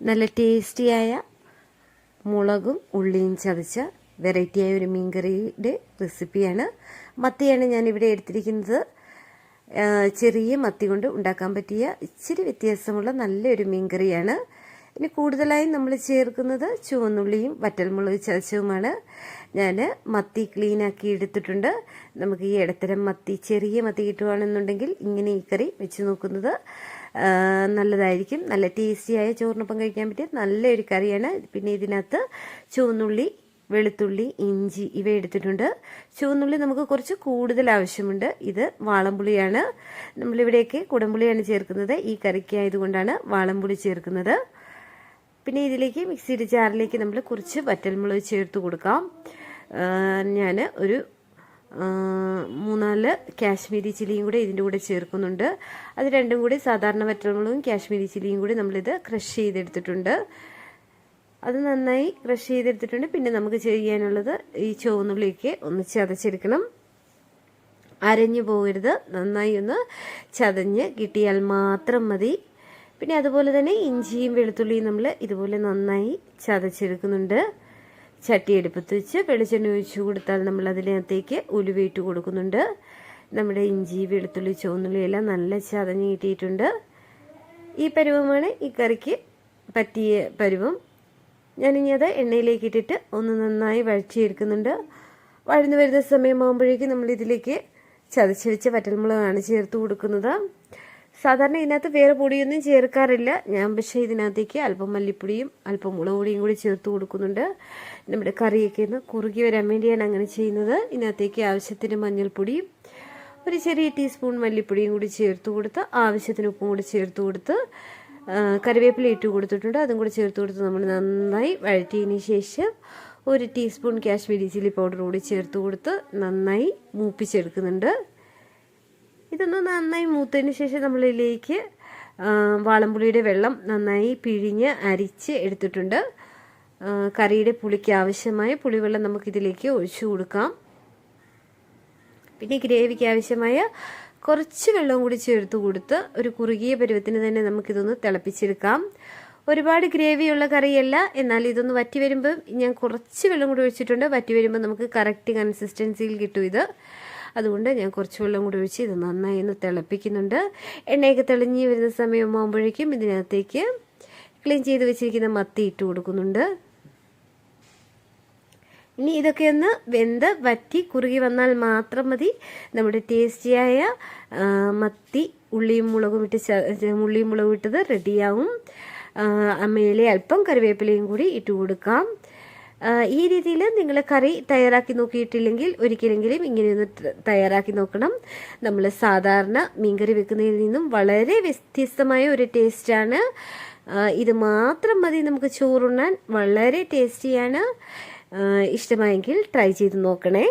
നല്ല ടേസ്റ്റിയായ മുളകും ഉള്ളിയും ചതച്ച വെറൈറ്റിയായ ഒരു മീൻകറിയുടെ റെസിപ്പിയാണ്. മത്തിയാണ് ഞാനിവിടെ എടുത്തിരിക്കുന്നത്. ചെറിയ മത്തി കൊണ്ട് ഉണ്ടാക്കാൻ പറ്റിയ ഇച്ചിരി വ്യത്യാസമുള്ള നല്ലൊരു മീൻകറിയാണ്. ഇനി കൂടുതലായും നമ്മൾ ചേർക്കുന്നത് ചുവന്നുള്ളിയും വറ്റൽമുളക് ചതച്ചതുമാണ്. ഞാൻ മത്തി ക്ലീനാക്കി എടുത്തിട്ടുണ്ട്. നമുക്ക് ഈ ഇടത്തരം മത്തി ചെറിയ മത്തി കിട്ടുകയാണെന്നുണ്ടെങ്കിൽ ഇങ്ങനെ ഈ കറി വെച്ച് നോക്കുന്നത് നല്ലതായിരിക്കും. നല്ല ടേസ്റ്റിയായ ചോറിനൊപ്പം കഴിക്കാൻ പറ്റിയ നല്ലൊരു കറിയാണ്. പിന്നെ ഇതിനകത്ത് ചുവന്നുള്ളി വെളുത്തുള്ളി ഇഞ്ചി ഇവ എടുത്തിട്ടുണ്ട്. ചുവന്നുള്ളി നമുക്ക് കുറച്ച് കൂടുതൽ ആവശ്യമുണ്ട്. ഇത് വാളംപുളിയാണ്. നമ്മളിവിടെയൊക്കെ കുടംപുളിയാണ് ചേർക്കുന്നത്. ഈ കറിക്കായതുകൊണ്ടാണ് വാളംപുളി ചേർക്കുന്നത്. പിന്നെ ഇതിലേക്ക് മിക്സിയുടെ ജാറിലേക്ക് നമ്മൾ കുറച്ച് വറ്റൽമുളക് ചേർത്ത് കൊടുക്കാം. ഞാൻ ഒരു മൂന്നാൽ കാശ്മീരി ചില്ലിയും കൂടെ ഇതിന്റെ കൂടെ ചേർക്കുന്നുണ്ട്. അത് രണ്ടും കൂടി സാധാരണ വറ്റൽമുളകും കാശ്മീരി ചില്ലിയും കൂടി നമ്മളിത് ക്രഷ് ചെയ്തെടുത്തിട്ടുണ്ട്. അത് നന്നായി ക്രഷ് ചെയ്തെടുത്തിട്ടുണ്ട്. പിന്നെ നമുക്ക് ചെയ്യാനുള്ളത് ഈ ചുവന്നുള്ളിയൊക്കെ ഒന്ന് ചതച്ചെടുക്കണം. അരഞ്ഞു പോകരുത്. നന്നായി ഒന്ന് ചതഞ്ഞ് കിട്ടിയാൽ മാത്രം മതി. പിന്നെ അതുപോലെ തന്നെ ഇഞ്ചിയും വെളുത്തുള്ളിയും നമ്മൾ ഇതുപോലെ നന്നായി ചതച്ചെടുക്കുന്നുണ്ട്. ചട്ടി എടുപ്പത്ത് വെച്ച് വെളിച്ചെണ്ണ ഒഴിച്ചു കൊടുത്താൽ നമ്മൾ അതിനകത്തേക്ക് ഉലുവയിട്ട് കൊടുക്കുന്നുണ്ട്. നമ്മുടെ ഇഞ്ചി വെളുത്തുള്ളി ചുവന്നുള്ളി എല്ലാം നല്ല ചതഞ്ഞ് കിട്ടിയിട്ടുണ്ട്. ഈ പരുവമാണ് ഈ കറിക്ക് പറ്റിയ പരുവം. ഞാനിനി അത് എണ്ണയിലേക്ക് ഇട്ടിട്ട് ഒന്ന് നന്നായി വഴച്ചെടുക്കുന്നുണ്ട് വഴന്നു വരുന്ന സമയമാകുമ്പോഴേക്കും നമ്മൾ ഇതിലേക്ക് ചതച്ച് വെച്ച വറ്റൽമുളകാണ് ചേർത്ത് കൊടുക്കുന്നത്. സാധാരണ ഇതിനകത്ത് വേറെ പൊടിയൊന്നും ചേർക്കാറില്ല. ഞാൻ പക്ഷേ ഇതിനകത്തേക്ക് അല്പം മല്ലിപ്പൊടിയും അല്പം മുളക് പൊടിയും കൂടി ചേർത്ത് കൊടുക്കുന്നുണ്ട്. നമ്മുടെ കറിയൊക്കെ ഒന്ന് കുറുകി വരാൻ വേണ്ടിയാണ് അങ്ങനെ ചെയ്യുന്നത്. ഇതിനകത്തേക്ക് ആവശ്യത്തിന് മഞ്ഞൾപ്പൊടിയും ഒരു ചെറിയ ടീസ്പൂൺ മല്ലിപ്പൊടിയും കൂടി ചേർത്ത് കൊടുത്ത് ആവശ്യത്തിന് ഉപ്പും കൂടി ചേർത്ത് കൊടുത്ത് കറിവേപ്പില ഇട്ട് കൊടുത്തിട്ടുണ്ട്. അതും കൂടി ചേർത്ത് കൊടുത്ത് നമ്മൾ നന്നായി വഴറ്റിയതിന് ശേഷം ഒരു ടീസ്പൂൺ കാശ്മീരി ചില്ലി പൗഡർ കൂടി ചേർത്ത് കൊടുത്ത് നന്നായി മൂപ്പിച്ചെടുക്കുന്നുണ്ട്. ഇതൊന്ന് നന്നായി മൂത്തതിന് ശേഷം നമ്മളിലേക്ക് വാളംപുളിയുടെ വെള്ളം നന്നായി പിഴിഞ്ഞ് അരിച്ച് എടുത്തിട്ടുണ്ട്. കറിയുടെ പുളിക്ക് ആവശ്യമായ പുളിവെള്ളം നമുക്കിതിലേക്ക് ഒഴിച്ചു കൊടുക്കാം. പിന്നെ ഗ്രേവിക്ക് ആവശ്യമായ കുറച്ച് വെള്ളം കൂടി ചേർത്ത് കൊടുത്ത് ഒരു കുറുകിയ പരുവത്തിന് തന്നെ നമുക്കിതൊന്ന് തിളപ്പിച്ചെടുക്കാം. ഒരുപാട് ഗ്രേവിയുള്ള കറിയല്ല എന്നാൽ ഇതൊന്ന് വറ്റി വരുമ്പോൾ ഞാൻ കുറച്ച് വെള്ളം കൂടി ഒഴിച്ചിട്ടുണ്ട്. വറ്റി വരുമ്പോൾ നമുക്ക് കറക്റ്റ് കൺസിസ്റ്റൻസിയിൽ കിട്ടും ഇത്. അതുകൊണ്ട് ഞാൻ കുറച്ച് വെള്ളം കൂടി ഒഴിച്ച് ഇത് നന്നായി ഒന്ന് തിളപ്പിക്കുന്നുണ്ട്. എണ്ണയൊക്കെ തെളിഞ്ഞ് വരുന്ന സമയമാകുമ്പോഴേക്കും ഇതിനകത്തേക്ക് ക്ലീൻ ചെയ്ത് വെച്ചിരിക്കുന്ന മത്തി ഇട്ട് കൊടുക്കുന്നുണ്ട്. ഇനി ഇതൊക്കെ ഒന്ന് വെന്ത് വറ്റി കുറുകി വന്നാൽ മാത്രം മതി. നമ്മുടെ ടേസ്റ്റിയായ മത്തി ഉള്ളിയും മുളകും ഇട്ട് ഉള്ളിയും മുളകും ഇട്ടത് റെഡിയാവും അമ്മയിലെ അല്പം കറിവേപ്പിലയും കൂടി ഇട്ട് കൊടുക്കാം. ഈ രീതിയിൽ നിങ്ങൾ കറി തയ്യാറാക്കി നോക്കിയിട്ടില്ലെങ്കിൽ ഒരിക്കലെങ്കിലും ഇങ്ങനെയൊന്ന് തയ്യാറാക്കി നോക്കണം. നമ്മൾ സാധാരണ മീൻകറി വെക്കുന്നതിൽ നിന്നും വളരെ വ്യത്യസ്തമായ ഒരു ടേസ്റ്റാണ്. ഇത് മാത്രം മതി നമുക്ക് ചോറുണ്ണാൻ. വളരെ ടേസ്റ്റിയാണ്. ഇഷ്ടമായെങ്കിൽ ട്രൈ ചെയ്ത് നോക്കണേ.